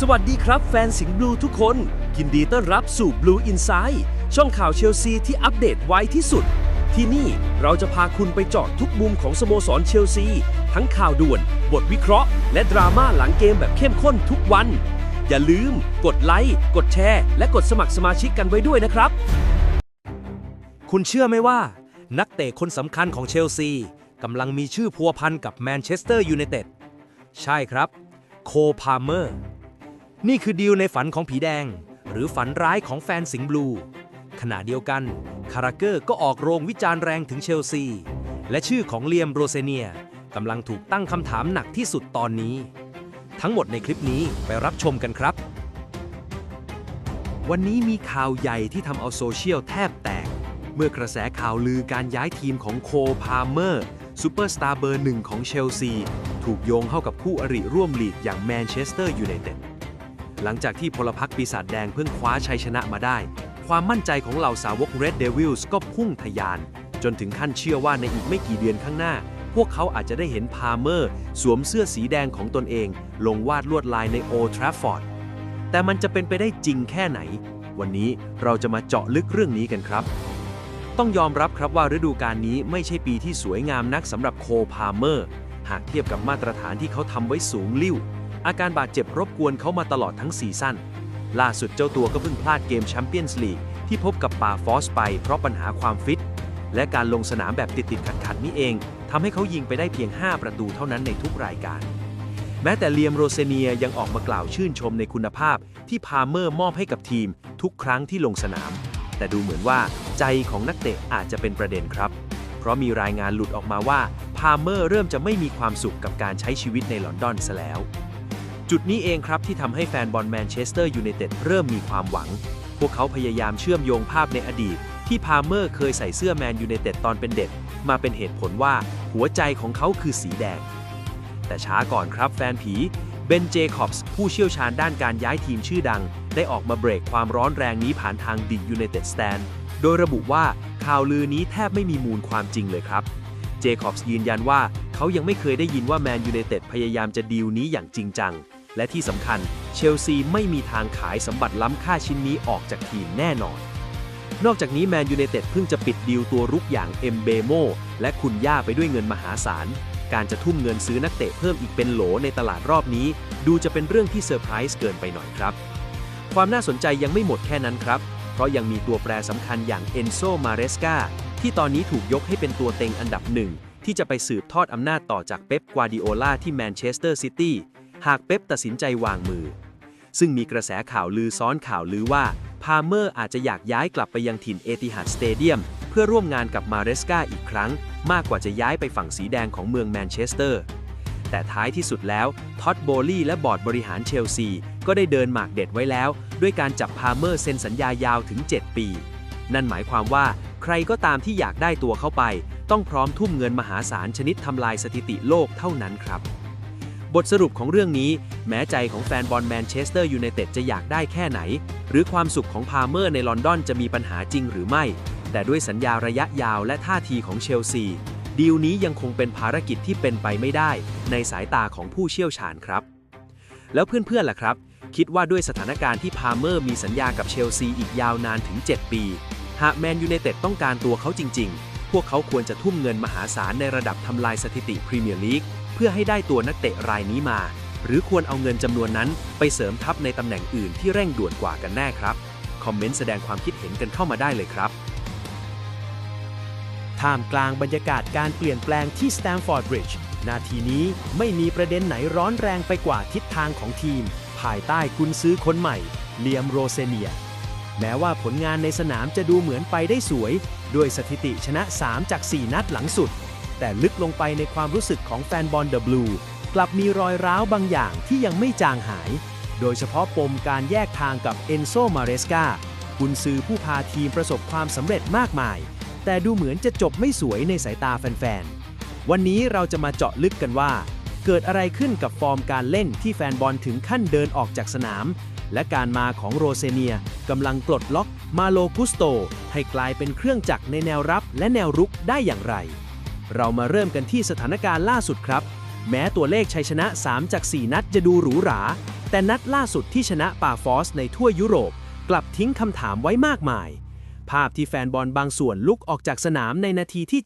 สวัสดีครับแฟนสิงห์บลูทุกคน ยินดีต้อนรับสู่ Blue Inside ช่องข่าวเชลซีที่อัปเดตไวที่สุด ที่นี่เราจะพาคุณไปเจาะทุกมุมของสโมสรเชลซี ทั้งข่าวด่วน บทวิเคราะห์ และดราม่าหลังเกมแบบเข้มข้นทุกวัน อย่าลืม กดไลค์กดแชร์ และกดสมัครสมาชิกกันไว้ด้วยนะครับ คุณเชื่อไหมว่า นักเตะคนสำคัญของเชลซีกำลังมีชื่อพัวพันกับแมนเชสเตอร์ยูไนเต็ดใช่ครับ โคพาเมอร์ นี่คือดีลในฝันของผีแดง หรือฝันร้ายของแฟนสิงห์บลู ขณะเดียวกัน คาราเกอร์ก็ออกโรงวิจารณ์แรงถึงเชลซี และชื่อของเลียมโรเซเนียกำลังถูกตั้งคำถามหนักที่สุดตอนนี้ ทั้งหมดในคลิปนี้ไปรับชมกันครับ วันนี้มีข่าวใหญ่ที่ทำเอาโซเชียลแทบแตก เมื่อกระแสข่าวลือการย้ายทีมของโคพาเมอร์ซูเปอร์สตาร์เบอร์หนึ่งของเชลซี ถูกโยงเข้ากับคู่อริร่วมลีกอย่างแมนเชสเตอร์ยูไนเต็ด หลังจากที่พลพรรคปีศาจแดงเพิ่งคว้าชัยชนะมาได้ ความมั่นใจของเหล่าสาวก Red Devils ก็พุ่งทะยาน จนถึงขั้นเชื่อว่าในอีกไม่กี่เดือนข้างหน้า พวกเขาอาจจะได้เห็นพาเมอร์ สวมเสื้อสีแดงของตนเอง ลงวาดลวดลายในโอทราฟฟอร์ดแต่มันจะเป็นไปได้จริงแค่ไหน วันนี้เราจะมาเจาะลึกเรื่องนี้กันครับ ต้องยอมรับครับว่าฤดูกาลนี้ไม่ใช่ปีที่สวยงามนักสำหรับโคพาเมอร์ หากเทียบกับมาตรฐานที่เขาทำไว้สูงลิ่ว อาการบาดเจ็บรบกวนเขามาตลอดทั้งซีซั่น ล่าสุดเจ้าตัวก็เพิ่งพลาดเกมแชมเปี้ยนส์ลีกที่พบกับปาฟอสไปเพราะปัญหาความฟิต และการลงสนามแบบติดติดขัดขัดๆนี้เองทำให้เขายิงไปได้เพียง 5 ประตูเท่านั้นในทุกรายการ แม้แต่เลียมโรเซเนียยังออกมากล่าวชื่นชมในคุณภาพที่พาเมอร์มอบให้กับทีม ทุกครั้งที่ลงสนาม แต่ดูเหมือนว่าใจของนักเตะอาจจะเป็นประเด็นครับ เพราะมีรายงานหลุดออกมาว่าพาเมอร์เริ่มจะไม่มีความสุขกับการใช้ชีวิตในลอนดอนซะแล้ว จุดนี้เองครับที่ทำให้แฟนบอลแมนเชสเตอร์ยูไนเต็ดเริ่มมีความหวัง พวกเขาพยายามเชื่อมโยงภาพในอดีต ที่พาเมอร์เคยใส่เสื้อแมนยูไนเต็ดตอนเป็นเด็ก มาเป็นเหตุผลว่าหัวใจของเขาคือสีแดง แต่ช้าก่อนครับแฟนผีเบนเจคอบส์ผู้เชี่ยวชาญด้านการย้ายทีมชื่อดัง ได้ออกมาเบรกความร้อนแรงนี้ผ่านทางดิยูไนเต็ดสแตนโดยระบุว่าข่าวลือนี้แทบไม่มีมูลความจริงเลยครับ เจคอบส์ยืนยันว่าเขายังไม่เคยได้ยินว่าแมนยูไนเต็ดพยายามจะดีลนี้อย่างจริงจัง และที่สำคัญเชลซีไม่มีทางขายสมบัติล้ำค่าชิ้นนี้ออกจากทีมแน่นอน นอกจากนี้แมนยูไนเต็ดเพิ่งจะปิดดีลตัวรุกอย่างเอ็มเบโมและคุณย่าไปด้วยเงินมหาศาล การจะทุ่มเงินซื้อนักเตะเพิ่มอีกเป็นโหลในตลาดรอบนี้ ดูจะเป็นเรื่องที่เซอร์ไพรส์เกินไปหน่อยครับ ความน่าสนใจยังไม่หมดแค่นั้นครับ เพราะยังมีตัวแปรสำคัญอย่างเอนโซมาเรสกาที่ตอนนี้ถูกยกให้เป็นตัวเต็งอันดับหนึ่งที่จะไปสืบทอดอำนาจต่อจากเป๊ป กวาดิโอลาที่แมนเชสเตอร์ซิตี้ หากเป๊ปตัดสินใจวางมือ ซึ่งมีกระแสข่าวลือซ้อนข่าวลือว่า พาเมอร์อาจจะอยากย้ายกลับไปยังถิ่นเอติฮัดสเตเดียม เพื่อร่วมงานกับมาเรสกาอีกครั้ง มากกว่าจะย้ายไปฝั่งสีแดงของเมืองแมนเชสเตอร์ แต่ท้ายที่สุดแล้วท็อดโบลี่และบอร์ดบริหารเชลซี ก็ได้เดินหมากเด็ดไว้แล้ว ด้วยการจับพาเมอร์เซ็นสัญญายาวถึง 7 ปี นั่นหมายความว่าใครก็ตามที่อยากได้ตัวเข้าไป ต้องพร้อมทุ่มเงินมหาศาลชนิดทำลายสถิติโลกเท่านั้นครับ บทสรุปของเรื่องนี้ แม้ใจของแฟนบอลแมนเชสเตอร์ยูไนเต็ดจะอยากได้แค่ไหน หรือความสุขของพาเมอร์ในลอนดอนจะมีปัญหาจริงหรือไม่ แต่ด้วยสัญญาระยะยาวและท่าทีของเชลซี ดีลนี้ยังคงเป็นภารกิจที่เป็นไปไม่ได้ ในสายตาของผู้เชี่ยวชาญครับ แล้วเพื่อนๆล่ะครับ คิดว่าด้วยสถานการณ์ที่พาเมอร์มีสัญญากับเชลซีอีกยาวนานถึง 7 ปี หากแมนยูไนเต็ดต้องการตัวเขาจริง ๆ พวกเขาควรจะทุ่มเงินมหาศาลในระดับทำลายสถิติพรีเมียร์ลีก เพื่อให้ได้ตัวนักเตะรายนี้มา หรือควรเอาเงินจำนวนนั้นไปเสริมทัพในตำแหน่งอื่นที่เร่งด่วนกว่ากันแน่ครับ คอมเมนต์แสดงความคิดเห็นกันเข้ามาได้เลยครับท่ามกลางบรรยากาศการเปลี่ยนแปลงที่สแตมฟอร์ดบริดจ์นาทีนี้ไม่มีประเด็นไหนร้อนแรงไปกว่าทิศทางของทีม ภายใต้กุนซื้อคนใหม่เลียมโรเซเนีย แม้ว่าผลงานในสนามจะดูเหมือนไปได้สวย ด้วยสถิติชนะ 3 จาก 4 นัดหลังสุด แต่ลึกลงไปในความรู้สึกของแฟนบอลเดอะบลูกลับมีรอยร้าวบางอย่างที่ยังไม่จางหาย โดยเฉพาะปมการแยกทางกับเอนโซมาเรสกากุนซือผู้พาทีมประสบความสำเร็จมากมาย แต่ดูเหมือนจะจบไม่สวยในสายตาแฟนๆ วันนี้เราจะมาเจาะลึกกันว่า เกิดอะไรขึ้นกับฟอร์มการเล่นที่แฟนบอลถึงขั้นเดินออกจากสนาม และการมาของโรเซเนียกำลังปลดล็อกมาโลกุสโต ให้กลายเป็นเครื่องจักรในแนวรับและแนวรุกได้อย่างไร เรามาเริ่มกันที่สถานการณ์ล่าสุดครับ แม้ตัวเลขชัยชนะ 3 จาก 4 นัดจะดูหรูหรา แต่นัดล่าสุดที่ชนะป่าฟอสในทั่วยุโรป กลับทิ้งคำถามไว้มากมาย ภาพที่แฟนบอลบางส่วนลุกออกจากสนามในนาทีที่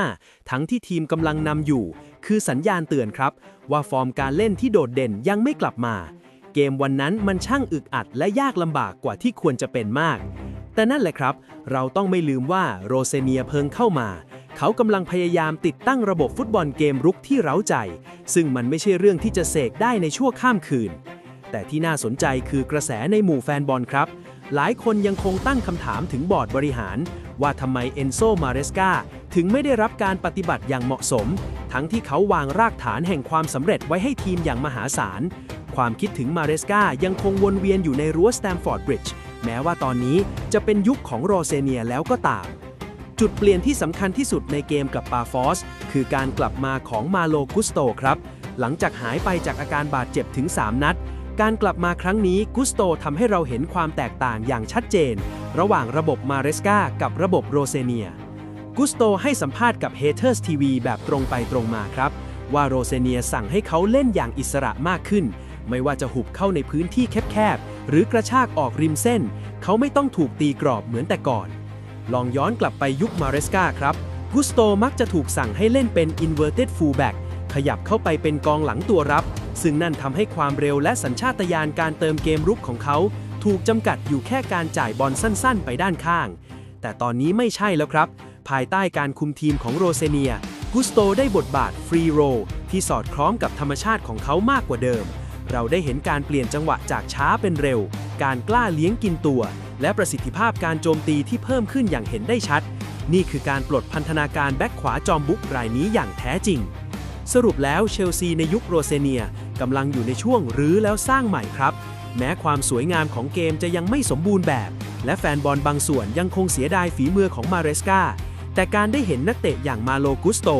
75 ทั้งที่ทีมกำลังนำอยู่ คือสัญญาณเตือนครับ ว่าฟอร์มการเล่นที่โดดเด่นยังไม่กลับมา เกมวันนั้นมันช่างอึกอัดและยากลำบากกว่าที่ควรจะเป็นมาก แต่นั่นแหละครับ เราต้องไม่ลืมว่าโรเซเนียเพิงเข้ามา เขากำลังพยายามติดตั้งระบบฟุตบอลเกมรุกที่เร้าใจ ซึ่งมันไม่ใช่เรื่องที่จะเสกได้ในชั่วข้ามคืน แต่ที่น่าสนใจคือกระแสในหมู่แฟนบอลครับ หลายคนยังคงตั้งคำถามถึงบอร์ดบริหาร ว่าทำไมเอนโซมาเรสกาถึงไม่ได้รับการปฏิบัติอย่างเหมาะสม ทั้งที่เขาวางรากฐานแห่งความสำเร็จไว้ให้ทีมอย่างมหาศาล ความคิดถึงมาเรสกายังคงวนเวียนอยู่ในรั้วสแตมฟอร์ดบริดจ์แม้ว่าตอนนี้จะเป็นยุคของโรเซเนียแล้วก็ตาม จุดเปลี่ยนที่สำคัญที่สุดในเกมกับปาฟอสคือการกลับมาของมาโลกุสโตครับ หลังจากหายไปจากอาการบาดเจ็บถึง 3 นัด การกลับมาครั้งนี้กุสโตทำให้เราเห็นความแตกต่างอย่างชัดเจน ระหว่างระบบมาเรสกากับระบบโรเซเนียกุสโตให้สัมภาษณ์กับ Haters TV แบบตรงไปตรงมาครับ ว่าโรเซเนียสั่งให้เขาเล่นอย่างอิสระมากขึ้น ไม่ว่าจะหุบเข้าในพื้นที่แคบๆ หรือกระชากออกริมเส้น เขาไม่ต้องถูกตีกรอบเหมือนแต่ก่อน ลองย้อนกลับไปยุคมาเรสกาครับกุสโตมักจะถูกสั่งให้เล่นเป็น inverted fullback ขยับเข้าไปเป็นกองหลังตัวรับ ซึ่งนั่นทำให้ความเร็วและสัญชาตญาณการเติมเกมรุกของเขา ถูกจำกัดอยู่แค่การจ่ายบอลสั้นๆ ไปด้านข้าง แต่ตอนนี้ไม่ใช่แล้วครับ ภายใต้การคุมทีมของโรเซเนีย กุสโตได้บทบาทฟรีโรที่สอดคล้องกับธรรมชาติของเขามากกว่าเดิม เราได้เห็นการเปลี่ยนจังหวะจากช้าเป็นเร็ว การกล้าเลี้ยงกินตัว และประสิทธิภาพการโจมตีที่เพิ่มขึ้นอย่างเห็นได้ชัด นี่คือการปลดพันธนาการแบ็คขวาจอมบุกรายนี้อย่างแท้จริง สรุปแล้วเชลซีในยุคโรเซเนียกำลังอยู่ในช่วงรื้อแล้วสร้างใหม่ครับ แม้ความสวยงามของเกมจะยังไม่สมบูรณ์แบบ และแฟนบอลบางส่วนยังคงเสียดายฝีมือของมาเรสกาแต่การได้เห็นนักเตะอย่างมาโลกุสโต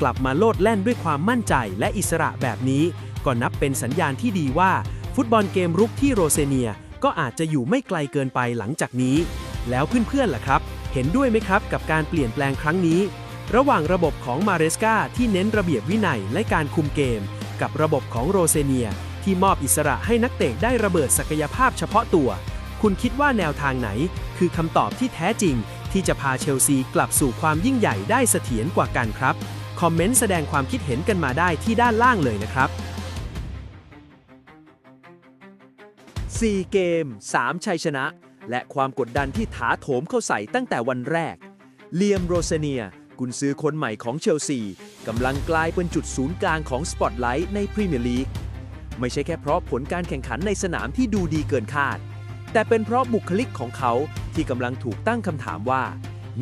กลับมาโลดแล่นด้วยความมั่นใจและอิสระแบบนี้ ก็นับเป็นสัญญาณที่ดีว่า ฟุตบอลเกมรุกที่โรเซเนีย ก็อาจจะอยู่ไม่ไกลเกินไปหลังจากนี้ แล้วเพื่อนๆล่ะครับ เห็นด้วยไหมครับกับการเปลี่ยนแปลงครั้งนี้ ระหว่างระบบของมาเรสกาที่เน้นระเบียบวินัยและการคุมเกม กับระบบของโรเซเนีย ที่มอบอิสระให้นักเตะได้ระเบิดศักยภาพเฉพาะตัว คุณคิดว่าแนวทางไหน คือคำตอบที่แท้จริง ที่จะพาเชลซีกลับสู่ความยิ่งใหญ่ได้เสถียรกว่ากันครับคอมเมนต์แสดงความคิดเห็นกันมาได้ที่ด้านล่างเลยนะครับ 4 เกม 3 ชัยชนะ และความกดดันที่ถาโถมเข้าใส่ตั้งแต่วันแรก เลียมโรเซเนีย กุนซือคนใหม่ของเชลซีกำลังกลายเป็นจุดศูนย์กลางของสปอตไลท์ในพรีเมียร์ลีกไม่ใช่แค่เพราะผลการแข่งขันในสนามที่ดูดีเกินคาด แต่เป็นเพราะบุคลิกของเขาที่กำลังถูกตั้งคำถามว่า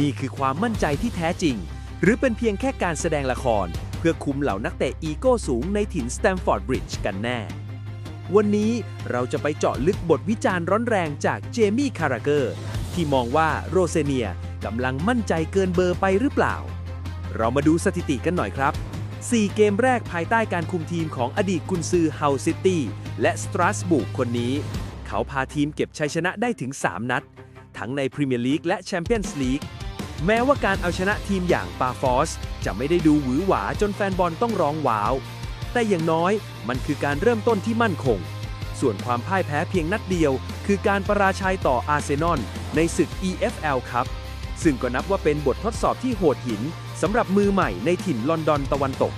นี่คือความมั่นใจที่แท้จริง หรือเป็นเพียงแค่การแสดงละคร เพื่อคุมเหล่านักเตะอีโก้สูงในถิ่นสแตมฟอร์ดบริดจ์กันแน่ วันนี้เราจะไปเจาะลึกบทวิจารณ์ร้อนแรงจากเจมี่คาราเกอร์ ที่มองว่าโรเซเนียกำลังมั่นใจเกินเบอร์ไปหรือเปล่า เรามาดูสถิติกันหน่อยครับ 4 เกมแรกภายใต้การคุมทีมของอดีตกุนซือเฮาซิตี้และสตราสบูกคนนี้ เขาพาทีมเก็บชัยชนะได้ถึง 3 นัด ทั้งในพรีเมียร์ลีกและแชมเปี้ยนส์ลีกแม้ว่าการเอาชนะทีมอย่างปาฟอส จะไม่ได้ดูหวือหวาจนแฟนบอลต้องร้องว้าว แต่อย่างน้อยมันคือการเริ่มต้นที่มั่นคง ส่วนความพ่ายแพ้เพียงนัดเดียว คือการประราชัยต่ออาร์เซนอลในศึก EFL ครับ ซึ่งก็นับว่าเป็นบททดสอบที่โหดหินสำหรับมือใหม่ในถิ่นลอนดอนตะวันตก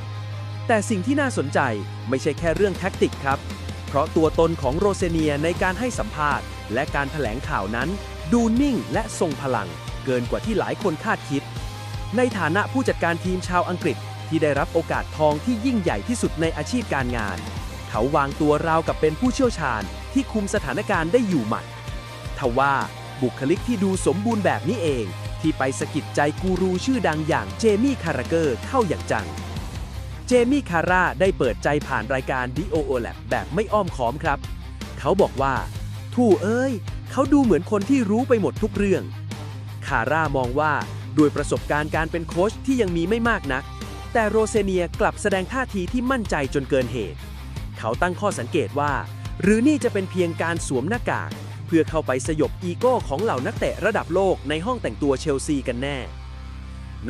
แต่สิ่งที่น่าสนใจไม่ใช่แค่เรื่องแท็กติกครับ เพราะตัวตนของโรเซเนียในการให้สัมภาษณ์ และการถแถลงข่าวนั้น ดูนิ่งและทรงพลัง เกินกว่าที่หลายคนคาดคิด ในฐานะผู้จัดการทีมชาวอังกฤษ ที่ได้รับโอกาสทองที่ยิ่งใหญ่ที่สุดในอาชีพการงาน เขาวางตัวราวกับเป็นผู้เชี่ยวชาญที่คุมสถานการณ์ได้อยู่หมัดทว่าบุคลิกที่ดูสมบูรณ์แบบนี้เอง ที่ไปสะกิดใจกูรูชื่อดังอย่างเจมี่คาราเกอร์เข้าอย่างจัง เจมี่คาร่าได้เปิดใจผ่านรายการ DOO Lab แบบไม่อ้อมค้อมครับ เขาบอกว่า ทู่เอ้ย เขาดูเหมือนคนที่รู้ไปหมดทุกเรื่อง คาร่ามองว่าด้วยประสบการณ์การเป็นโค้ชที่ยังมีไม่มากนัก แต่โรเซเนียกลับแสดงท่าทีที่มั่นใจจนเกินเหตุ เขาตั้งข้อสังเกตว่า หรือนี่จะเป็นเพียงการสวมหน้ากาก เพื่อเข้าไปสยบอีโก้ของเหล่านักเตะระดับโลกในห้องแต่งตัวเชลซีกันแน่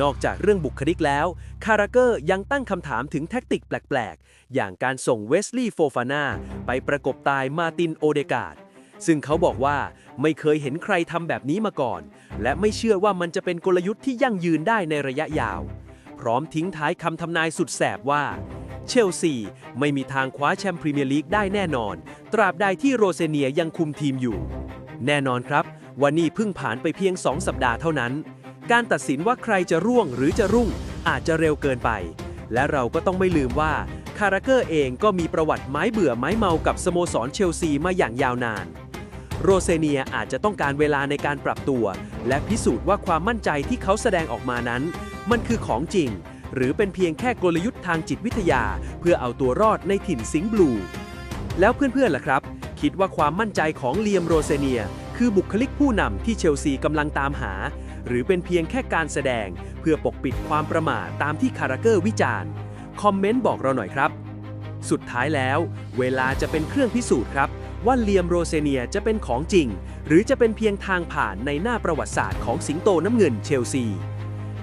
นอกจากเรื่องบุคลิกแล้ว คาราเกอร์ยังตั้งคำถามถึงแท็กติกแปลกๆ อย่างการส่งเวสลีย์โฟฟาน่าไปประกบตายมาตินโอเดกาดซึ่งเขาบอกว่าไม่เคยเห็นใครทำแบบนี้มาก่อน และไม่เชื่อว่ามันจะเป็นกลยุทธ์ที่ยั่งยืนได้ในระยะยาว พร้อมทิ้งท้ายคำทำนายสุดแสบว่า เชลซีไม่มีทางคว้าแชมป์พรีเมียร์ลีกได้แน่นอน ตราบใดที่โรเซเนียยังคุมทีมอยู่ แน่นอนครับวันนี้เพิ่งผ่านไปเพียง 2 สัปดาห์เท่านั้น การตัดสินว่าใครจะร่วงหรือจะรุ่งอาจจะเร็วเกินไป และเราก็ต้องไม่ลืมว่าคาราเกอร์เองก็มีประวัติไม้เบื่อไม้เมากับสโมสรเชลซีมาอย่างยาวนาน โรเซเนียอาจจะต้องการเวลาในการปรับตัว และพิสูจน์ว่าความมั่นใจที่เขาแสดงออกมานั้น มันคือของจริง หรือเป็นเพียงแค่กลยุทธ์ทางจิตวิทยา เพื่อเอาตัวรอดในถิ่นสิงห์บลู แล้วเพื่อนๆล่ะครับ คิดว่าความมั่นใจของเลียมโรเซเนีย คือบุคลิกผู้นำที่เชลซีกำลังตามหา หรือเป็นเพียงแค่การแสดง เพื่อปกปิดความประมาทตามที่คาราเกอร์วิจารณ์คอมเมนต์บอกเราหน่อยครับ สุดท้ายแล้ว เวลาจะเป็นเครื่องพิสูจน์ครับ ว่าเลียมโรเซเนียจะเป็นของจริง หรือจะเป็นเพียงทางผ่านในหน้าประวัติศาสตร์ของสิงโตน้ำเงินเชลซี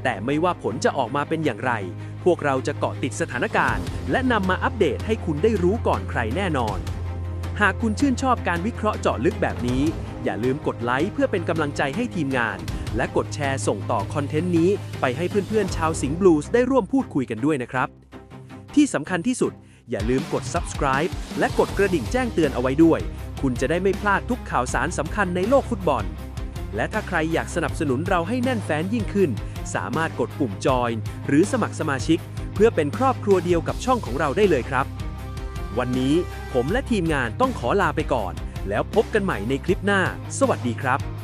แต่ไม่ว่าผลจะออกมาเป็นอย่างไร พวกเราจะเกาะติดสถานการณ์ และนำมาอัปเดตให้คุณได้รู้ก่อนใครแน่นอน หากคุณชื่นชอบการวิเคราะห์เจาะลึกแบบนี้ อย่าลืมกดไลค์เพื่อเป็นกำลังใจให้ทีมงาน และกดแชร์ส่งต่อคอนเทนต์นี้ ไปให้เพื่อนๆชาวสิงห์บลูส์ได้ร่วมพูดคุยกันด้วยนะครับ ที่สำคัญที่สุด อย่าลืมกด subscribe และกดกระดิ่งแจ้งเตือนเอาไว้ด้วย คุณจะได้ไม่พลาดทุกข่าวสารสำคัญในโลกฟุตบอล และถ้าใครอยากสนับสนุนเราให้แน่นแฟ้นยิ่งขึ้น สามารถกดปุ่มจอยหรือสมัครสมาชิก เพื่อเป็นครอบครัวเดียวกับช่องของเราได้เลยครับ วันนี้ผมและทีมงานต้องขอลาไปก่อน แล้วพบกันใหม่ในคลิปหน้า สวัสดีครับ